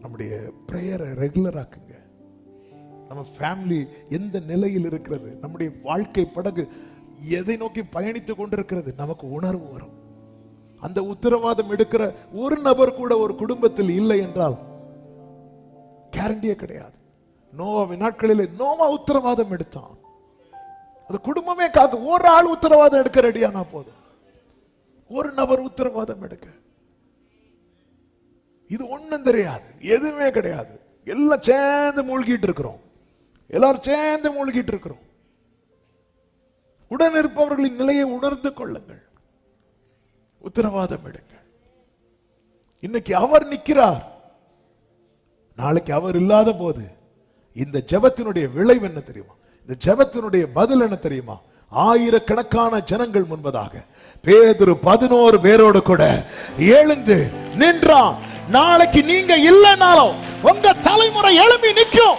நம்முடைய ப்ரேயரை ரெகுலராக்குங்க நம்ம ஃபேமிலி எந்த நிலையில் இருக்கிறது? நம்முடைய வாழ்க்கை படகு எதை நோக்கி பயணித்து கொண்டிருக்கிறது? நமக்கு உணர்வு வரும். அந்த உத்தரவாதம் எடுக்கிற ஒரு நபர் கூட ஒரு குடும்பத்தில் இல்லை என்றால் கேரண்டியே கிடையாது. நோவாவின் நாட்களில் நோவா உத்தரவாதம் எடுத்தான். அது குடும்பமே காக்க ஒரு ஆள் உத்தரவாதம் எடுக்க ரெடியானா போதும். ஒரு நபர் உத்தரவாதம் எடுக்க. இது ஒண்ணும் தெரியாது எதுவுமே கிடையாது. எல்லாம் சேர்ந்து மூழ்கிட்டு இருக்கிறோம். எல்லாரும் சேர்ந்து மூழ்கிட்டு இருக்கிறோம். உடன் இருப்பவர்களின் நிலையை உணர்ந்து கொள்ளுங்கள். உத்தரவாதம் எடுங்கள். இன்னைக்கு அவர் நிற்கிறார். நாளைக்கு அவர் இல்லாத போது இந்த ஜெபத்தினுடைய விளைவு என்ன தெரியுமா? இந்த ஜெபத்தினுடைய பதில் என்ன தெரியுமா? ஆயிரக்கணக்கான ஜனங்கள் முன்பதாக பேதொரு பதினோரு பேரோடு கூட எழுந்து நின்றான். நாளைக்கு நீங்க இல்லைனாலும் உங்க தலைமுறை எழும்பி நிற்கும்.